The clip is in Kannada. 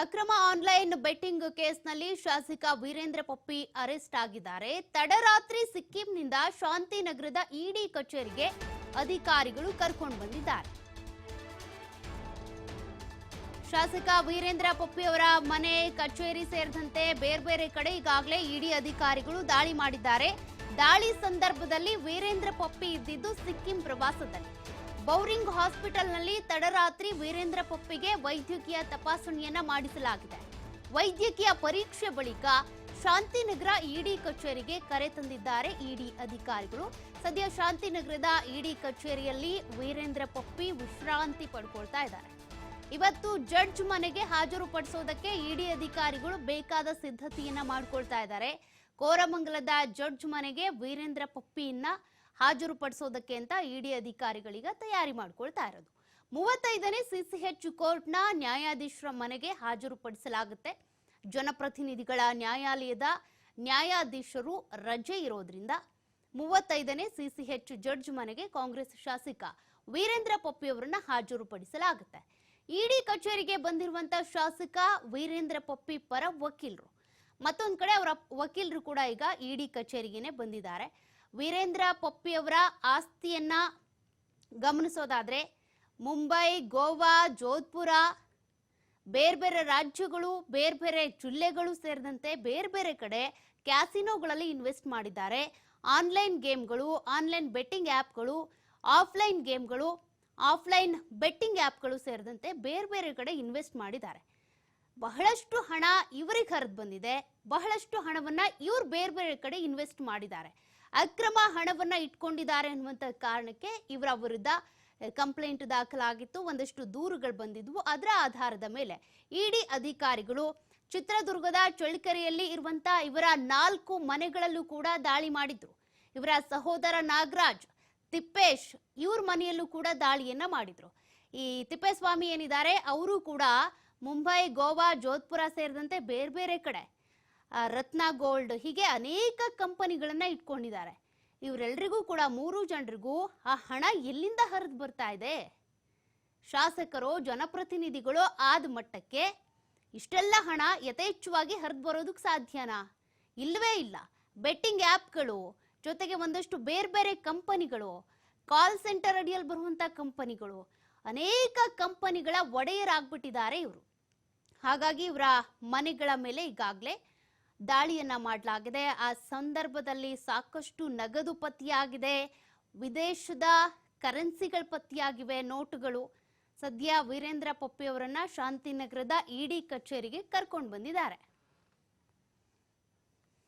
ಅಕ್ರಮ ಆನ್ಲೈನ್ ಬೆಟ್ಟಿಂಗ್ ಕೇಸ್ನಲ್ಲಿ ಶಾಸಕ ವೀರೇಂದ್ರ ಪಪ್ಪಿ ಅರೆಸ್ಟ್ ಆಗಿದ್ದಾರೆ. ತಡರಾತ್ರಿ ಸಿಕ್ಕಿಂನಿಂದ ಶಾಂತಿನಗರದ ಇಡಿ ಕಚೇರಿಗೆ ಅಧಿಕಾರಿಗಳು ಕರ್ಕೊಂಡು ಬಂದಿದ್ದಾರೆ. ಶಾಸಕ ವೀರೇಂದ್ರ ಪಪ್ಪಿ ಅವರ ಮನೆ, ಕಚೇರಿ ಸೇರಿದಂತೆ ಬೇರೆ ಬೇರೆ ಕಡೆ ಈಗಾಗಲೇ ಇಡಿ ಅಧಿಕಾರಿಗಳು ದಾಳಿ ಮಾಡಿದ್ದಾರೆ. ದಾಳಿ ಸಂದರ್ಭದಲ್ಲಿ ವೀರೇಂದ್ರ ಪಪ್ಪಿ ಇದ್ದಿದ್ದು ಸಿಕ್ಕಿಂ ಪ್ರವಾಸದಲ್ಲಿ. ಬೌರಿಂಗ್ ಹಾಸ್ಪಿಟಲ್ನಲ್ಲಿ ತಡರಾತ್ರಿ ವೀರೇಂದ್ರ ಪಪ್ಪಿಗೆ ವೈದ್ಯಕೀಯ ತಪಾಸಣೆಯನ್ನ ಮಾಡಿಸಲಾಗಿದೆ. ವೈದ್ಯಕೀಯ ಪರೀಕ್ಷೆ ಬಳಿಕ ಶಾಂತಿನಗರ ಇಡಿ ಕಚೇರಿಗೆ ಕರೆ ತಂದಿದ್ದಾರೆ ಇಡಿ ಅಧಿಕಾರಿಗಳು. ಸದ್ಯ ಶಾಂತಿನಗರದ ಇಡಿ ಕಚೇರಿಯಲ್ಲಿ ವೀರೇಂದ್ರ ಪಪ್ಪಿ ವಿಶ್ರಾಂತಿ ಪಡ್ಕೊಳ್ತಾ ಇದ್ದಾರೆ. ಇವತ್ತು ಜಡ್ಜ್ ಮನೆಗೆ ಹಾಜರುಪಡಿಸೋದಕ್ಕೆ ಇಡಿ ಅಧಿಕಾರಿಗಳು ಬೇಕಾದ ಸಿದ್ಧತೆಯನ್ನ ಮಾಡ್ಕೊಳ್ತಾ ಇದ್ದಾರೆ. ಕೋರಮಂಗಲದ ಜಡ್ಜ್ ಮನೆಗೆ ವೀರೇಂದ್ರ ಪಪ್ಪಿಯನ್ನ ಹಾಜರುಪಡಿಸೋದಕ್ಕೆ ಅಂತ ಇಡಿ ಅಧಿಕಾರಿಗಳೀಗ ತಯಾರಿ ಮಾಡ್ಕೊಳ್ತಾ ಇರೋದು. ಮೂವತ್ತೈದನೇ ಸಿಸಿಎಚ್ ಕೋರ್ಟ್ನ ನ್ಯಾಯಾಧೀಶರ ಮನೆಗೆ ಹಾಜರುಪಡಿಸಲಾಗುತ್ತೆ ಜನಪ್ರತಿನಿಧಿಗಳ ನ್ಯಾಯಾಲಯದ ನ್ಯಾಯಾಧೀಶರು ರಜೆ ಇರೋದ್ರಿಂದ ಮೂವತ್ತೈದನೇ ಸಿಸಿಎಚ್ ಜಡ್ಜ್ ಮನೆಗೆ ಕಾಂಗ್ರೆಸ್ ಶಾಸಕ ವೀರೇಂದ್ರ ಪಪ್ಪಿ ಅವರನ್ನ ಹಾಜರುಪಡಿಸಲಾಗುತ್ತೆ ಇಡಿ ಕಚೇರಿಗೆ ಬಂದಿರುವಂತ ಶಾಸಕ ವೀರೇಂದ್ರ ಪಪ್ಪಿ ಪರ ವಕೀಲರು. ಮತ್ತೊಂದು ಕಡೆ ಅವರ ವಕೀಲರು ಕೂಡ ಈಗ ಇಡಿ ಕಚೇರಿಗೆನೆ ಬಂದಿದ್ದಾರೆ. ವೀರೇಂದ್ರ ಪೊಪ್ಪಿಯವರ ಆಸ್ತಿಯನ್ನ ಗಮನಿಸೋದಾದ್ರೆ ಮುಂಬೈ, ಗೋವಾ, ಜೋಧ್ಪುರ, ಬೇರೆ ಬೇರೆ ರಾಜ್ಯಗಳು, ಬೇರೆ ಬೇರೆ ಜಿಲ್ಲೆಗಳು ಸೇರಿದಂತೆ ಬೇರೆ ಬೇರೆ ಕಡೆ ಕ್ಯಾಸಿನೋಗಳಲ್ಲಿ ಇನ್ವೆಸ್ಟ್ ಮಾಡಿದ್ದಾರೆ. ಆನ್ಲೈನ್ ಗೇಮ್ಗಳು, ಆನ್ಲೈನ್ ಬೆಟ್ಟಿಂಗ್ ಆ್ಯಪ್ಗಳು, ಆಫ್ಲೈನ್ ಗೇಮ್ಗಳು, ಆಫ್ಲೈನ್ ಬೆಟ್ಟಿಂಗ್ ಆ್ಯಪ್ಗಳು ಸೇರಿದಂತೆ ಬೇರೆ ಬೇರೆ ಕಡೆ ಇನ್ವೆಸ್ಟ್ ಮಾಡಿದ್ದಾರೆ. ಬಹಳಷ್ಟು ಹಣ ಇವರಿಗೆ ಹರಿದು ಬಂದಿದೆ. ಬಹಳಷ್ಟು ಹಣವನ್ನು ಇವ್ರು ಬೇರೆ ಬೇರೆ ಕಡೆ ಇನ್ವೆಸ್ಟ್ ಮಾಡಿದ್ದಾರೆ. ಅಕ್ರಮ ಹಣವನ್ನ ಇಟ್ಕೊಂಡಿದ್ದಾರೆ ಅನ್ನುವಂತ ಕಾರಣಕ್ಕೆ ಇವರ ವಿರುದ್ಧ ಕಂಪ್ಲೇಂಟ್ ದಾಖಲಾಗಿತ್ತು. ಒಂದಷ್ಟು ದೂರುಗಳು ಬಂದಿದ್ವು. ಅದರ ಆಧಾರದ ಮೇಲೆ ಇಡಿ ಅಧಿಕಾರಿಗಳು ಚಿತ್ರದುರ್ಗದ ಚಳ್ಳಕೆರೆಯಲ್ಲಿ ಇರುವಂತ ಇವರ ನಾಲ್ಕು ಮನೆಗಳಲ್ಲೂ ಕೂಡ ದಾಳಿ ಮಾಡಿದ್ರು. ಇವರ ಸಹೋದರ ನಾಗರಾಜ್, ತಿಪ್ಪೇಶ್ ಇವ್ರ ಮನೆಯಲ್ಲೂ ಕೂಡ ದಾಳಿಯನ್ನ ಮಾಡಿದ್ರು. ಈ ತಿಪ್ಪೇಸ್ವಾಮಿ ಏನಿದ್ದಾರೆ, ಅವರು ಕೂಡ ಮುಂಬೈ, ಗೋವಾ, ಜೋಧ್ಪುರ ಸೇರಿದಂತೆ ಬೇರೆ ಬೇರೆ ಕಡೆ ರತ್ನ ಗೋಲ್ಡ್ ಹೀಗೆ ಅನೇಕ ಕಂಪನಿಗಳನ್ನು ಇಟ್ಕೊಂಡಿದ್ದಾರೆ. ಇವರೆಲ್ಲರಿಗೂ ಕೂಡ ಮೂರು ಜನರಿಗೂ ಆ ಹಣ ಎಲ್ಲಿಂದ ಹರಿದು ಬರ್ತಾ ಇದೆ? ಶಾಸಕರು, ಜನಪ್ರತಿನಿಧಿಗಳು ಆದ ಮಟ್ಟಕ್ಕೆ ಇಷ್ಟೆಲ್ಲ ಹಣ ಯಥೇಚ್ಛವಾಗಿ ಹರಿದು ಬರೋದಕ್ಕೆ ಸಾಧ್ಯನಾ? ಇಲ್ಲವೇ ಇಲ್ಲ. ಬೆಟ್ಟಿಂಗ್ ಆ್ಯಪ್ಗಳು ಜೊತೆಗೆ ಒಂದಷ್ಟು ಬೇರೆ ಬೇರೆ ಕಂಪನಿಗಳು, ಕಾಲ್ ಸೆಂಟರ್ ಅಡಿಯಲ್ಲಿ ಬರುವಂಥ ಕಂಪನಿಗಳು, ಅನೇಕ ಕಂಪನಿಗಳ ಒಡೆಯರಾಗ್ಬಿಟ್ಟಿದ್ದಾರೆ ಇವರು. ಹಾಗಾಗಿ ಇವರ ಮನೆಗಳ ಮೇಲೆ ಈಗಾಗಲೇ ದಾಳಿಯನ್ನ ಮಾಡಲಾಗಿದೆ. ಆ ಸಂದರ್ಭದಲ್ಲಿ ಸಾಕಷ್ಟು ನಗದು ಪತ್ತೆಯಾಗಿದೆ. ವಿದೇಶದ ಕರೆನ್ಸಿಗಳು ಪತ್ತೆಯಾಗಿವೆ ನೋಟುಗಳು. ಸದ್ಯ ವೀರೇಂದ್ರ ಪಪ್ಪಿಯವರನ್ನ ಶಾಂತಿನಗರದ ಇಡಿ ಕಚೇರಿಗೆ ಕರ್ಕೊಂಡು ಬಂದಿದ್ದಾರೆ.